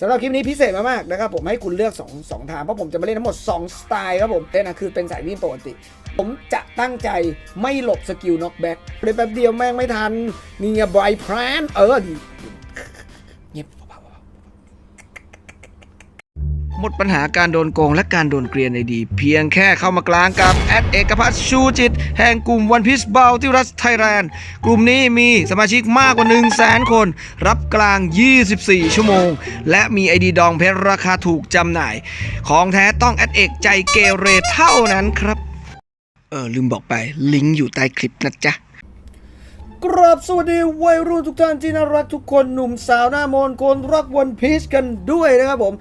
สำหรับคลิปนี้พิเศษมากๆนะครับผมให้คุณเลือก 2 2ทางเพราะผมจะมาเล่นทั้งหมด 2 สไตล์ครับผมเล่นนะคือเป็นสายวิ่งปกติ ผมจะตั้งใจไม่หลบสกิลน็อกแบ็กเลยแป๊บเดียวแม่งไม่ทันนี่ไงไบรท์แพรนเออดีเงียบ หมดปัญหาการโดนโกงและการโดนเกลียนในดี เพียงแค่เข้ามากลางกับแอดเอกพัฒน์ชูจิต แห่งกลุ่มวันพิสบาลที่รัสไทยแลนด์กลุ่มนี้มีสมาชิกมากกว่า 1 0 0 0 0แสนคน รับกลาง 24 ชั่วโมง และมีไอดีดองเพชรราคาถูกจำหน่าย ของแท้ต้องแอดเอกใจเกเรเท่านั้นครับ เออลืมบอกไปลิงก์อยู่ใต้คลิปนะจ๊ะกราบสวัสดีวัยรุ่นทุกท่านที่น่ารักทุกคนหนุ่มสาวหน้ามนคนรักวันพีชกันด้วยนะครับผม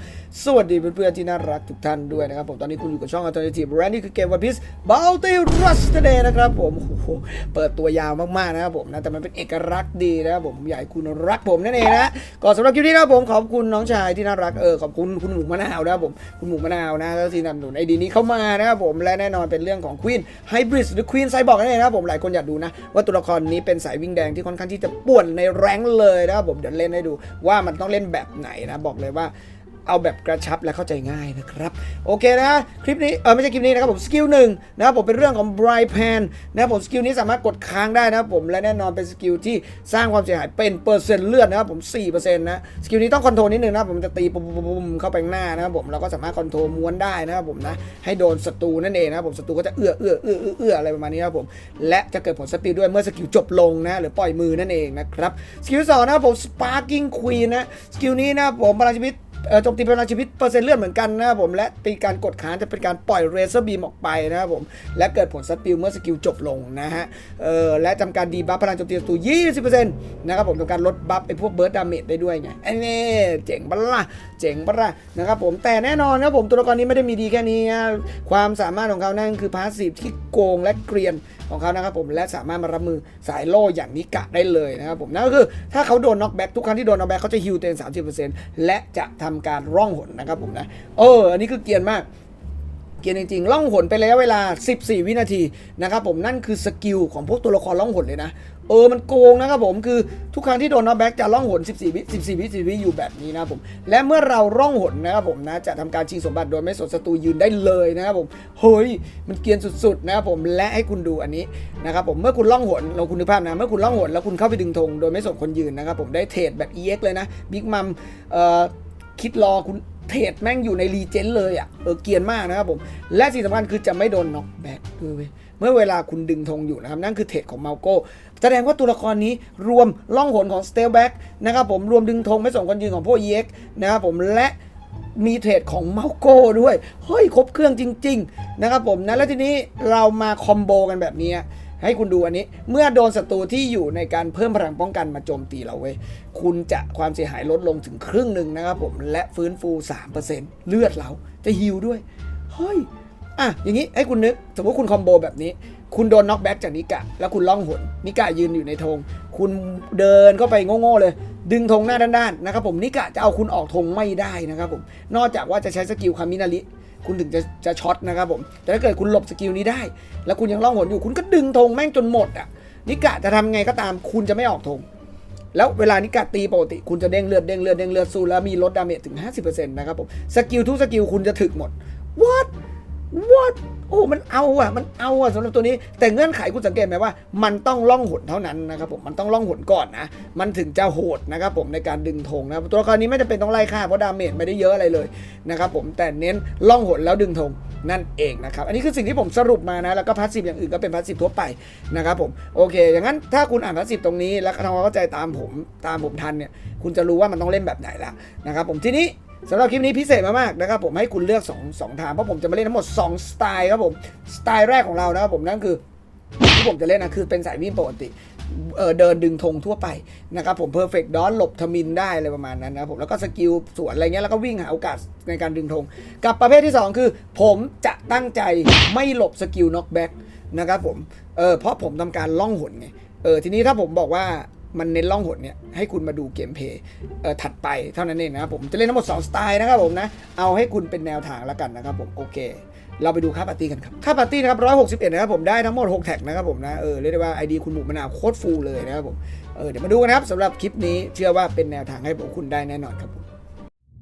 สวัสดีเพื่อนๆที่น่ารักทุกท่านด้วยนะครับผมตอนนี้คุณอยู่กับช่อง Alternative Brand นี่คือเกมวันพีช Bounty Rush Today นะครับผมโอ้โหเปิดตัวยาวมากๆนะครับผมนะแต่มันเป็นเอกลักษณ์ดีนะครับผมอยากให้คุณรักผมนั่นเองนะก่อนสำหรับคลิปนี้นะครับผมขอบคุณน้องชายที่น่ารักเออขอบคุณคุณหมูมะนาวนะครับผมคุณหมูมะนาวนะที่นำหนุนไอดีนี้เข้ามานะครับผมและแน่นอนเป็นเรื่องของ Queen Hybrid หรือ Queen Cyborg นั่นเองนะครับผมหลายคนอยากดูนะว่าตัวละครนี้เป็นสายวิ่งแดงที่ค่อนข้างที่จะป่วนในแรงเลยนะครับผมเดี๋ยวเล่นให้ดูว่ามันต้องเล่นแบบไหนนะบอกเลยว่า เอาแบบกระชับและเข้าใจง่ายนะครับ โอเคนะคลิปนี้เออไม่ใช่คลิปนี้นะครับผมสกิลหนึ่งนะครับผมเป็นเรื่องของ Bright Pan นะครับผมสกิลนี้สามารถกดค้างได้นะครับผมและแน่นอนเป็นสกิลที่สร้างความเสียหายเป็นเปอร์เซ็นต์เลือดนะครับผม4%นะสกิลนี้ต้องคอนโทรลนิดนึงนะผมจะตีปุ่มๆๆเข้าไปข้างหน้านะครับผมเราก็สามารถคอนโทรลม้วนได้นะครับผมนะให้โดนศัตรูนั่นเองนะครับผมศัตรูก็จะเอื้อเอื้อเอื้อเอื้อเอื้ออะไรประมาณนี้ครับผมและจะเกิดผลสปีดด้วยเมื่อสกิลจบลงนะหรือปล่อยมือนั่นเองนะครับสกิลสองนะครับผม Sparking Queen นะสกิลนี้นะผมพลังชีวิต โจมตีพลังชีวิตเปอร์เซ็นต์เลือดเหมือนกันนะครับผมและตีการกดค้างจะเป็นการปล่อยเรเซอร์บีมออกไปนะครับผมและเกิดผลสปิลเมื่อสกิลจบลงนะฮะเออและทำการดีบัฟพลังโจมตีศัตรู20%นะครับผมทำการลดบัฟไอ้พวกเบิร์ดดาเมจได้ด้วยไงไอ้นี่เจ๋งปะล่ะเจ๋งปะล่ะนะครับผมแต่แน่นอนครับผมตัวละครนี้ไม่ได้มีดีแค่นี้นะความสามารถของเขานั่นคือพาสซีฟที่โกงและเกรียนของเขานะครับผมและสามารถมารับมือสายโล่อย่างนิกะได้เลยนะครับผมนั่นก็คือถ้าเขาโดนน็อกแบ็กทุกครั้งที่โดนน็อกแบ็กเขาจะฮิวเต็มสามสิบเปอร์เซ็นต์และจะททำการร่องหนนะครับผมนะ เออ อันนี้คือเกียนมาก เกียร์จริงๆ ล่องหนไประยะเวลา 14 วินาทีนะครับผมนั่นคือสกิลของพวกตัวละครล่องหนเลยนะเออ มันโกงนะครับผม คือทุกครั้งที่โดนน็อแบ็กจะล่องหน 14 วิ 14 วิ 14 วิอยู่แบบนี้นะครับผม และเมื่อเราร่องหนนะครับผมนะ จะทำการชิงสมบัติโดยไม่สนศัตรูยืนได้เลยนะครับผม เฮ้ย มันเกียนสุดๆนะครับผม และให้คุณดูอันนี้นะครับผม เมื่อคุณล่องหน เราคุณนึกภาพนะ เมื่อคุณล่องหนแล้วคุณเข้าไปดึงธงโดยไม่สนคนยืนนะครับผม ได้เทรดแบบ EX เลยนะ บิ๊กมัม เอ่อ คิดรอคุณเทรดแม่งอยู่ในรีเจนเลยอะเออเกียนมากนะครับผม และสิ่งสำคัญคือจะไม่โดนน็อกแบ็กด้วยเมื่อเวลาคุณดึงธงอยู่นะครับ นั่นคือเทรดของเมาโก้แสดงว่าตัวละครนี้รวมล่องหนของสเตลแบ็กนะครับผมรวมดึงธงไม่ส่งคนยืนของพวก EX นะครับผมและมีเทรดของเมาโก้ด้วย เฮ้ย ครบเครื่องจริง ๆ นะครับผมนะแล้วทีนี้เรามาคอมโบกันแบบนี้ ให้คุณดูอันนี้ เมื่อโดนศัตรูที่อยู่ในการเพิ่มพลังป้องกันมาโจมตีเราเว้ย คุณจะความเสียหายลดลงถึงครึ่งหนึ่งนะครับผม และฟื้นฟู 3%เลือดเราจะฮิวด้วย เฮ้ย อะ อย่างนี้ให้คุณนึก สมมติคุณคอมโบแบบนี้ คุณโดนน็อกแบ็กจากนิกะ แล้วคุณล่องหนนิกะยืนอยู่ในธง คุณเดินเข้าไปโง่ๆเลย ดึงธงหน้าด้านๆนะครับผม นิกะจะเอาคุณออกธงไม่ได้นะครับผม นอกจากว่าจะใช้สกิลคามินาริ คุณถึงจะจะช็อตนะครับผม แต่ถ้าเกิดคุณหลบสกิลนี้ได้ แล้วคุณยังล่องหนอยู่ คุณก็ดึงธงแม่งจนหมดอะ นิกะจะทำไงก็ตาม คุณจะไม่ออกธง แล้วเวลานิกะตีปกติ คุณจะเด้งเลือด เด้งเลือด เด้งเลือดสู้แล้วมีลดดาเมจถึง 50%นะครับผม สกิลทุกสกิลคุณจะถึกหมด what what โอ้มันเอาอะ มันเอาอะสำหรับตัวนี้ แต่เงื่อนไขคุณสังเกตไหมว่า มันต้องล่องหนเท่านั้นนะครับผมมันต้องล่องหนก่อนนะ มันถึงจะโหดนะครับผมในการดึงธงนะตัวละครนี้ไม่จำเป็นต้องไล่ฆ่าเพราะดาเมจไม่ได้เยอะอะไรเลยนะครับผมแต่เน้นล่องหนแล้วดึงธงนั่นเองนะครับอันนี้คือสิ่งที่ผมสรุปมานะ แล้วก็พาสซีฟอย่างอื่นก็เป็นพาสซีฟทั่วไปนะครับผมโอเค อย่างนั้นถ้าคุณอ่านพาสซีฟตรงนี้แล้วทำความเข้าใจตามผมตามผมทันเนี่ยคุณจะรู้ว่ามันต้องเล่นแบบไหนแล้วนะครับผมทีนี้ สำหรับคลิปนี้พิเศษมากๆนะครับผมให้คุณเลือก2 2ทางเพราะผมจะมาเล่นทั้งหมด 2 สไตล์ครับผม สไตล์แรกของเรานะครับผมนั่นคือที่ผมจะเล่นนะคือเป็นสายวิ่งปกติเเดินดึงธงทั่วไปนะครับผมเพอร์เฟกต์ดอนหลบทมินได้อะไรประมาณนั้นนะครับผมแล้วก็สกิลสวนอะไรเงี้ยแล้วก็วิ่งหาโอกาสในการดึงธงกับประเภทที่ 2 คือ ผมจะตั้งใจไม่หลบสกิลน็อกแบ็กนะครับผมเออเพราะผมทำการล่องหนไงเออทีนี้ถ้าผมบอกว่า มันเน้นล่องหนเนี่ยให้คุณมาดูเกมเพย์ถัดไปเท่านั้นเองนะครับผมจะเล่นทั้งหมด 2 สไตล์นะครับผมนะเอาให้คุณเป็นแนวทางแล้วกันนะครับผมโอเค เราไปดูค่าปาร์ตี้กันครับค่าปาร์ตี้นะครับร้อยหกสิบเอ็ดนะครับผมได้ทั้งหมด 6 แท็กนะครับผมนะเออเรียกได้ว่า ID คุณหมูมะนาวโคตรฟูลเลยนะครับผมเออเดี๋ยวมาดูกันนะครับสำหรับคลิปนี้เชื่อว่าเป็นแนวทางให้ผมคุณได้แน่นอนครับ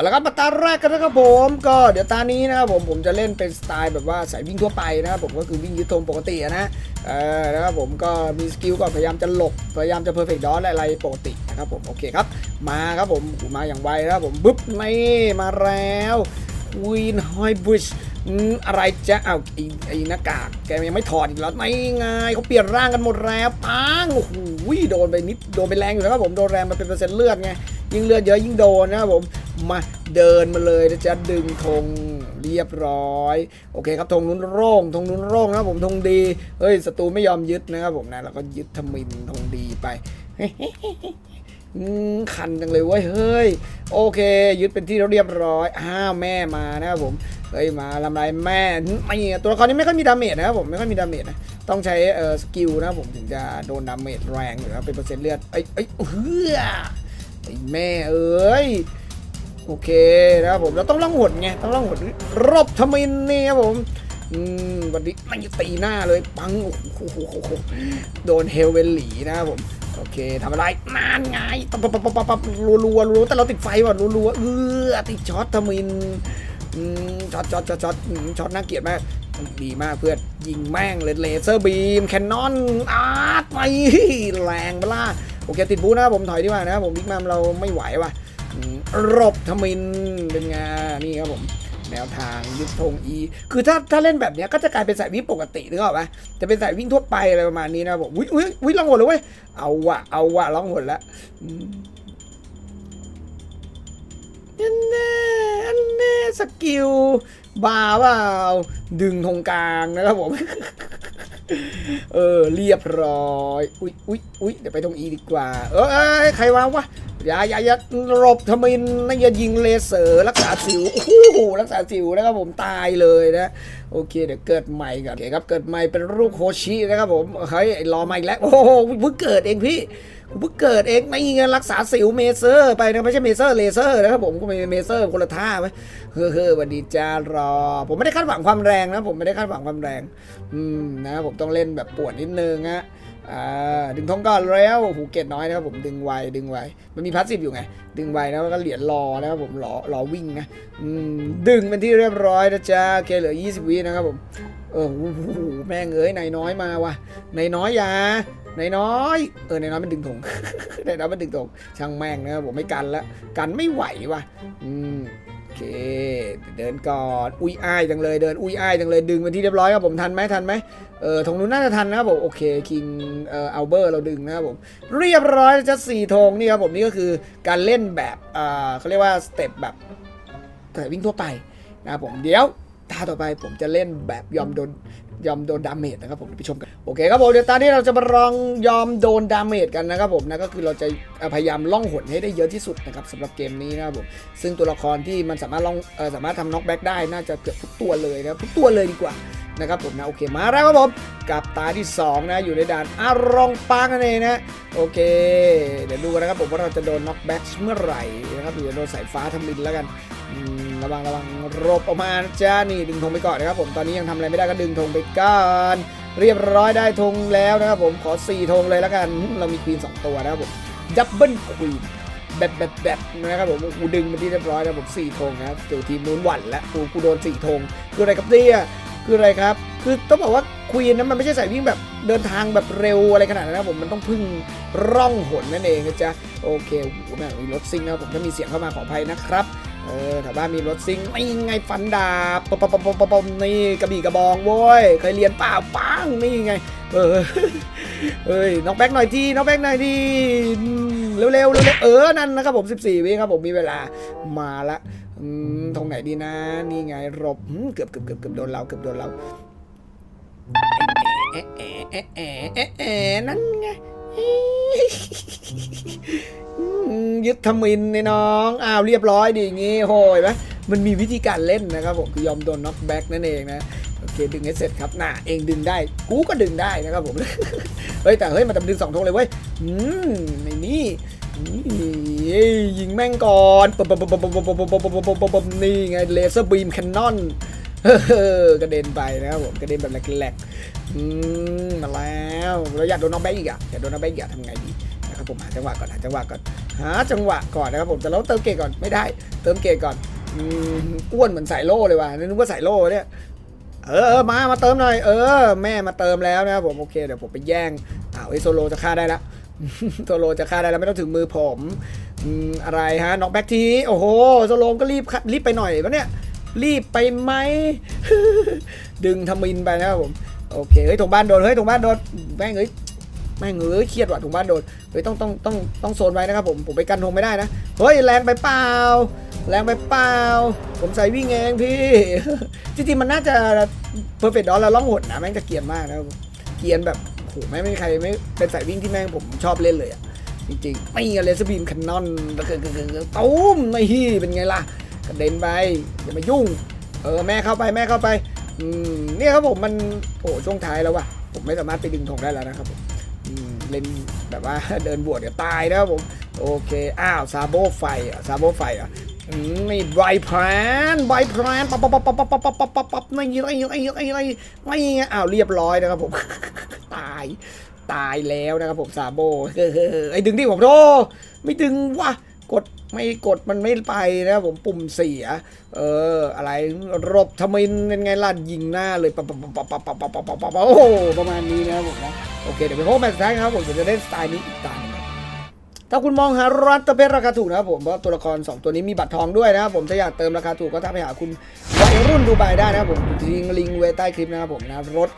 เอาละครับมาตาแรกกันนะครับผมก็เดี๋ยวตานี้นะครับผมผมจะเล่นเป็นสไตล์แบบว่าสายวิ่งทั่วไปนะครับผมก็คือวิ่งยึดธงปกตินะเออนะครับผมก็มีสกิลก็พยายามจะหลบพยายามจะเพอร์เฟกต์ดอสอะไรปกตินะครับผมโอเคครับมาครับผมมาอย่างไวนะครับผมบึ๊บนี่มาแล้ววีนไฮบริดจ์อะไรจะเอาไอ้ไอ้หน้ากากแกยังไม่ถอดอีกแล้วไม่ไงเขาเปลี่ยนร่างกันหมดแล้วปังโอ้โหโดนไปนิดโดนไปแรงอยู่นะครับผมโดนแรงมาเป็นเปอร์เซ็นต์เลือดไง ยิ่งเลือดเยอะยิ่งโดนนะครับผมมาเดินมาเลยนะจ๊ะดึงธงเรียบร้อย โอเคครับธงนู้นโร่งธงนู้นโร่งนะครับผมธงดีเฮ้ยศัตรูไม่ยอมยึดนะครับผมนะเราก็ยึดทมินธงดีไปคันจังเลยเว้ยเฮ้ยโอเค ยึดเป็นที่เรียบร้อยอ้าวแม่มานะครับผมเฮ้ยมาลำไรแม่ไม่ตัวละครนี้ไม่ค่อยมีดาเมจนะครับผมไม่ค่อยมีดาเมจนะต้องใช้เอ่อสกิลนะครับผมถึงจะโดนดาเมจแรงหรือว่าเป็นเปอร์เซ็นต์เลือดไอ้ไอ้เฮ้ย ไอ้แม่เอ้ยโอเคนะครับผมเราต้องล่องหนไงต้องล่องหนรบทมินนี่ครับผมอืมวันนี้ไม่ตีหน้าเลยปังโอ้โหโดนเฮลเวลหลีนะครับผมโอเคทำอะไรนานไงปับปับปับปับปับรัวรัวรัวแต่เราติดไฟว่ะรัวรัวเออติดช็อตทมินอืมช็อตช็อตช็อตช็อตช็อตน่าเกลียดมากดีมากเพื่อนยิงแม่งเลยเลเซอร์บีมแคนนอนอาร์ตไปแรงเปล่า โอเคติดบูนะครับผมถอยดีกว่านะครับผมบิ๊กมัมเราไม่ไหวว่ะรบทมินเป็นไงนี่ครับผมแนวทางยึดธงอีคือถ้าถ้าเล่นแบบนี้ก็จะกลายเป็นสายวิ่งปกตินึกออกปะจะเป็นสายวิ่งทั่วไปอะไรประมาณนี้นะผมวิวิวิล่องหนเลยเว้ยเอาวะเอาวะลองหนแล้วอืมอันแน่อันแน่สกิลบาเปล่าดึงธงกลางนะครับผม เออเรียบร้อย อุ้ยอุ้ยอุ้ยเดี๋ยวไปตรงอีดีกว่า เออใครวางวะอย่าอย่าอย่าหลบทำไมนอย่ายิงเลเซอร์รักษาสิวโอ้โหรักษาสิวนะครับผมตายเลยนะ โอเคเดี๋ยวเกิดใหม่ก่อนโอเคครับเกิดใหม่เป็นรูปโคชินะครับผมเฮ้ยรอมาอีกแล้วโอ้โหเพิ่งเกิดเองพี่ เพิ่งเกิดเองไม่เงินรักษาสิวเมเซอร์ไปนะไม่ใช่เมเซอร์เลเซอร์นะครับผมก็ไม่เมเซอร์คนละท่าไหมเฮ้อเฮ้อวันดีจ้ารอ ผมไม่ได้คาดหวังความแรงนะผมไม่ได้คาดหวังความแรง อืมนะผมต้องเล่นแบบปวดนิดนึงฮะอ่าดึงทงก่อนแล้วหูเกตน้อยนะครับผมดึงไวดึงไวมันมีพาสซีฟอยู่ไง ดึงไวนะแล้วก็เหรียญรอนะครับผมรอรอวิ่งนะอืมดึงเป็นที่เรียบร้อยนะจ๊ะโอเคเหลือ 20 วินะครับผมเออแม่งเอ้ยนายน้อยมาว่ะนายน้อยยา นายน้อยเออนายน้อยมันดึงธงนายน้อยมันดึงธงช่างแม่งนะผมไม่กันละกันไม่ไหวว่ะอืมโอเค เดินก่อนอุ้ยอ้ายจังเลยเดินอุ้ยอ้ายจังเลยดึงเป็นที่เรียบร้อยครับผมทันไหมทันไหมเออธงนู้นน่าจะทันนะครับผมโอเคคิงเอ่ออัลเบอร์เราดึงนะครับผมเรียบร้อยจะสี่ธงนี่ครับผมนี่ก็คือการเล่นแบบอ่าเขาเรียกว่าสเต็ปแบบแต่วิ่งทั่วไปนะครับผมเดี๋ยวตาต่อไปผมจะเล่นแบบยอมโดน ยอมโดนดาเมจนะครับผมไปชมกันโอเคครับผมเดี๋ยวตอนนี้เราจะมาลองยอมโดนดาเมจกันนะครับผมนะก็คือเราจะพยายามล่องหนให้ได้เยอะที่สุดนะครับสำหรับเกมนี้นะครับผมซึ่งตัวละครที่มันสามารถล่องสามารถทำน็อกแบ็กได้น่าจะเกือบทุกตัวเลยนะทุกตัวเลยดีกว่านะครับผมนะโอเคมาแล้วครับผมกับตาที่สองนะอยู่ในด่านอารองปางนั่นเองนะโอเค เดี๋ยวดูกันนะครับผมว่าเราจะโดนน็อกแบ็กเมื่อไหร่นะครับหรือโดนสายฟ้าทำลินแล้วกันอืม ระวังระวังรบออกมาจ้านี่ดึงธงไปก่อนนะครับ ผมตอนนี้ยังทำอะไรไม่ได้ก็ดึงธงไปก่อนเรียบร้อยได้ธงแล้วนะครับผมขอ4ธงเลยแล้วกันเรามีควีน2ตัวนะครับผมดับเบิลควีนแบบแบบแบบนะครับผมกูดึงมาที่เรียบร้อยนะผมสี่ธงนะครับตัวทีมนู้นหวั่นแล้วกูกูโดนสี่ธงคืออะไรครับเนี่ยคืออะไรครับ คือต้องบอกว่าควีนนั้นมันไม่ใช่สายวิ่งแบบเดินทางแบบเร็วอะไรขนาดนั้นนะผมมันต้องพึ่งร่องหนนั่นเองนะจ๊ะโอเคโอ้โหแม่รถซิ่งนะผมถ้ามีเสียงเข้ามาขออภัยนะครับ เออแถวบ้านมีรถซิงไม่ไงฟันดาบปปปปปะปนี่กระบี่กระบองโว้ยเคยเรียนป่าปังนี่ไง เออเอ้ยน้องแบ็กหน่อยทีน้องแบ็กหน่อยทีเร็วๆเร็วๆเออนั่นนะครับผม 14วิครับผมมีเวลามาละตรงไหนดีนะ นี่ไงหลบเกือบเกือบเกือบเกือบโดนเราเกือบโดนเราแอะแอะแอะแอะแอะแอะนั่นไง ยึดทมินในน้องอ้าวเรียบร้อยดีงี้โหยไหมมันมีวิธีการเล่นนะครับผมคือยอมโดนน็อกแบ็กนั่นเองนะโอเคดึงให้เสร็จครับน่าเองดึงได้ กูก็ดึงได้นะครับผมเฮ้ยแต่เฮ้ยมันดึงสองทงเลยเว้ยอืมในนี่ยิงแม่งก่อนนี่ไงเลเซอร์บีมแคนนอนกระเด็นไปนะครับผมกระเด็นแบบแหลกๆมาแล้วเราอยากโดนน้องแบงค์อีกอะอยากโดนน้องแบงค์อีกทำไงดี ผมหาจังหวะก่อนหาจังหวะก่อนหาจังหวะก่อนนะครับผมแต่เราเติมเกตก่อนไม่ได้ เติมเกตก่อนอืมอ้วนเหมือนสายโล่เลยว่ะนึกว่าสายโล่เนี่ยเออเออมามาเติมหน่อยเออ แม่มาเติมแล้วนะครับผมโอเคเดี๋ยวผมไปแย่งอ้าวไอโซโลจะฆ่าได้ละโซโลจะฆ่าได้แล้วไม่ต้องถึงมือผมอืมอะไรฮะน็อกแบ็กทีโอ้โหโซโลก็รีบรีบไปหน่อยปะเนี่ยรีบไปไหมดึงทมินไปนะครับผมโอเคเฮ้ยถงบ้านโดนเฮ้ยถงบ้านโดนแม่งเอ้ย แม่งเอ้ยเครียดว่ะถุงบ้านโดนเฮ้ยต้องต้องต้องต้องโซนไว้นะครับผมผมไปกันธงไม่ได้นะเฮ้ยแรงไปเปล่าแรงไปเปล่า ผมใส่วิ่งเองพี่ จริงๆมันน่าจะเพอร์เฟกต์ดอลแล้วล่องหนนะแม่งจะเกียนมากนะเกียนแบบโอ้โหไม่ไม่มีใครไม่เป็นสายวิ่งที่แม่งผมชอบเล่นเลยอะจริงๆไม่เลสบีมคันนอนแล้วก็ตุ้มไม่ฮี่เป็นไงล่ะกระเด็นไปอย่ามายุ่ง เออแม่เข้าไปแม่เข้าไปอืมเนี่ยครับผมมันโอ้ช่วงท้ายแล้วว่ะผมไม่สามารถไปดึงธงได้แล้วนะครับผม เล่นแบบว่าเดินบวชเดี๋ยวตายนะครับผม โอเค อ้าวซาโบไฟอะซาโบไฟอะนี่ไบแพลนไบแพลนปั๊บปั๊บปั๊บปั๊บปั๊บปั๊บปั๊บปั๊บปั๊บไม่ไอ้ไอ้ไอ้ไอ้ไม่อ้าวเรียบร้อยนะครับผม ตายตายแล้วนะครับผมซาโบไอ้ดึงดิผมโทไม่ดึงวะ กดไม่กดมันไม่ไปนะผมปุ่มเสีย เออ อะไรรบทมินเป็นไงล่ะยิงหน้าเลยปั๊บปั๊บปั๊บปั๊บปั๊บปั๊บปั๊บปั๊บปั๊บโอ้โหประมาณนี้นะครับผมนะโอเคเดี๋ยวไปพบแมตช์สุดท้ายครับผมจะเล่นสไตล์นี้อีกตาหนึงถ้าคุณมองหาร้านเตเพชรราคาถูกนะครับผมเพราะตัวละคร 2 ตัวนี้มีบัตรทองด้วยนะครับผมถ้าอยากเติมราคาถูกก็ทักไปหาคุณ รุ่นดูไบได้นะครับผมทิ้งลิงก์ไว้ใต้คลิปนะครับผมนะลด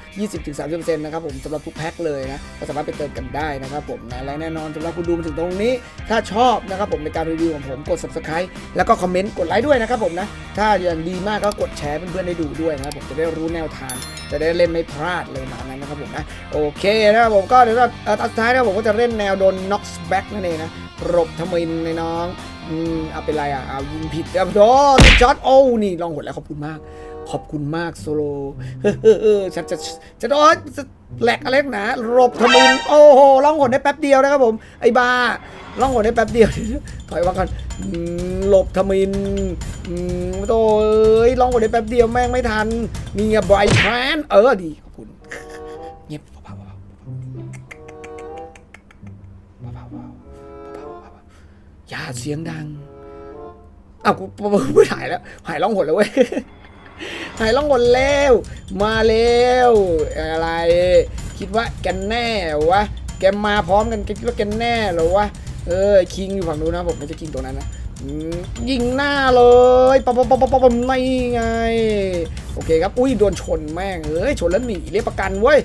20-30%นะครับผมสำหรับทุกแพ็คเลยนะก็สามารถไปเติมกันได้นะครับผมนะและแน่นอนสำหรับคุณดูมาถึงตรงนี้ ถ้าชอบนะครับผมในการรีวิวของผมกด subscribe แล้วก็คอมเมนต์กดไลค์ด้วยนะครับผมนะถ้าอย่างดีมากก็กดแชร์เพื่อนๆได้ดูด้วยนะครับผมจะได้รู้แนวทางจะได้เล่นไม่พลาดเลยแบบนั้นนะครับผมนะโอเคนะครับผมก็เดี๋ยวตอนสุดท้ายนะครับผมก็จะเล่นแนวโดน knock back นั่นเองนะรบทมินในน้อง อืมเอาเป็นไรอะเอายิงผิดครับโดนช็อตโอ้นี่ลองหดแล้วขอบคุณมาก ขอบคุณมากโซโลเออเออเออฉันจะจะโดนแหลกอะไรนักหนารบทมินโอ้โหล่องหนได้แป๊บเดียวนะครับผมไอ้บ้าล่องหนได้แป๊บเดียว ถอยมาก่อนหลบทมินอืมโตเอ้ยล่องหนได้แป๊บเดียวแม่งไม่ทันนี่ไงไบรท์แพนเออดี ขอบคุณ อย่าเสียงดังอ้าวกูไม่ถ่ายแล้ว หายล่องหนแล้วเว้ย หายล่องหนแล้ว มาแล้วอะไร คิดว่าแกันแน่วะ แกมาพร้อมกันคิดว่าแกแน่หรอวะ เออ คิงอยู่ฝั่งนู้นนะผมไม่ใช่คิงตรงนั้นนะยิงหน้าเลยปั๊บปั๊บปั๊บปั๊บปั๊บไม่ไง โอเคครับ อุ้ยโดนชนแม่งเอ้ย ชนแล้วหนีเรียกประกันเว้ย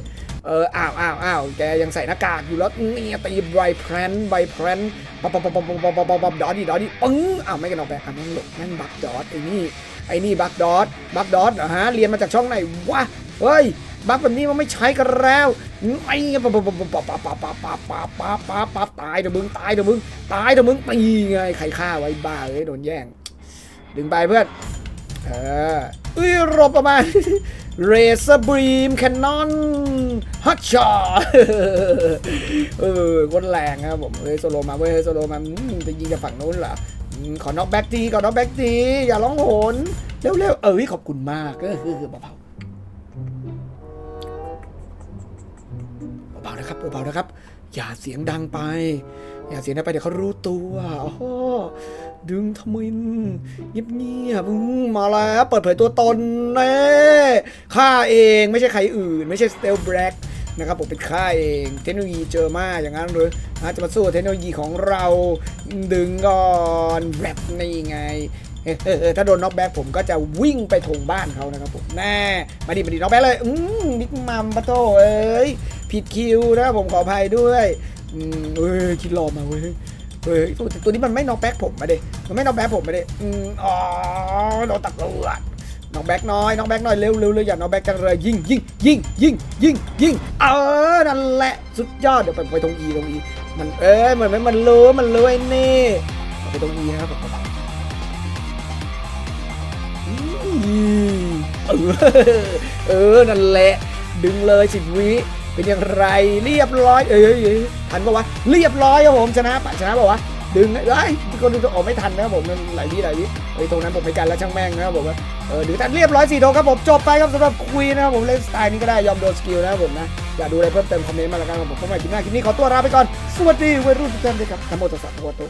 เอออ้าวอ้าวอ้าวแกยังใส่หน้ากากอยู่แล้วเนี่ยตีไบแพรนไบแพรนปั๊บปั๊บปั๊บปั๊บปั๊บปั๊บปั๊บปั๊บดอดดิดอดดิปึ้งอ้าวไม่กันออกไปอะแม่งหลบแม่งบักดอดไอ้นี่ไอ้นี่บักดอทบักดอทเหรอฮะเรียนมาจากช่องไหนวะเฮ้ยบักแบบนี้มันไม่ใช้กันแล้วไอ้ปั๊บปั๊บปั๊บปั๊บปั๊บปั๊บปั๊บปั๊บปั๊บปั๊บปั๊บปับตายเดี๋ยวมึงตายเดี๋ยวมึงตายเดี๋ยวมึงตีไงใครฆ่าไว้บ้าเลยโดนแย่งดึงไปเพื่อนเออ อุ้ยรบประมาณเรเซอร์บรีมแคนนอนฮัตชอเออคนแรงครับผมเฮ้ยโซโลมาเว้ยโซโลมาจะยิงจากฝั่งนู้นเหรอขอน็อกแบ็กทีขอน็อกแบ็กทีอย่าร้องโหนเร็วๆเอ้ยขอบคุณมากเออเบา นะครับเบาๆนะครับ อย่าเสียงดังไป อย่าเสียงดังไปเดี๋ยวเขารู้ตัวอ๋อดึงทมินเงียบๆมมาแล้วเปิดเผยตัวตนเน่ข้าเองไม่ใช่ใครอื่น ไม่ใช่สเตลแบล็กนะครับผมเป็นข้าเองเทคโนโลยีเจอมาอย่างนั้นหรืออาจจะมาสู้เทคโนโลยีของเราดึงก่อนแรปนี่ไงถ้าโดนน็อกแบ็กผมก็จะวิ่งไปทงบ้านเขานะครับผมแน่มาดิมาดิน็อกแบ็กเลย อืมนิกมัมปะโตเอ้ย ผิดคิวนะผมขออภัยด้วยอืมเอ้ยคิดรอมาเว้ยเฮ้ยตัวตัวนี้มันไม่นอกแบ็กผมมาเด้มันไม่นอกแบ็กผมมาเด้อืมอ๋อโดนตัดเลือดน็อกแบ็กน้อยน็อกแบ็กน้อยเร็วเร็วเร็วอย่าน็อกแบ็กกันเลยยิงยิงยิงยิงยิงยิงเออนั่นแหละสุดยอดเดี๋ยวไปไปตรงอีตรงอีมันเอ้ยเหมือนมันรู้มันรู้ไอ้นี่ไปตรงอีนะครับผมเออเออนั่นแหละดึงเลยสิบวิ เป็นอย่างไรเรียบร้อยเอ้ยเอ้ยทันปะวะเรียบร้อยครับผมชนะปะชนะปะวะดึงเอ้ยคนดูจะออกไม่ทันนะครับผมมันหลายวิหลายวิเอ้ตรงนั้นผมไม่กันแล้วช่างแม่งนะครับผมเออดึงทันเรียบร้อยสี่โดครับผมจบไปครับสำหรับคุยนะครับผมเล่นสไตล์นี้ก็ได้ยอมโดนสกิลนะครับผมนะอยากดูอะไรเพิ่มเติมคอมเมนต์มาแล้วกันครับผมพบกันใหม่คลิปหน้าคลิปนี้ขอตัวลาไปก่อนสวัสดีวัยรุ่นทุกท่านด้วยครับทั้งหมดตัวสัตว์ตัวตัว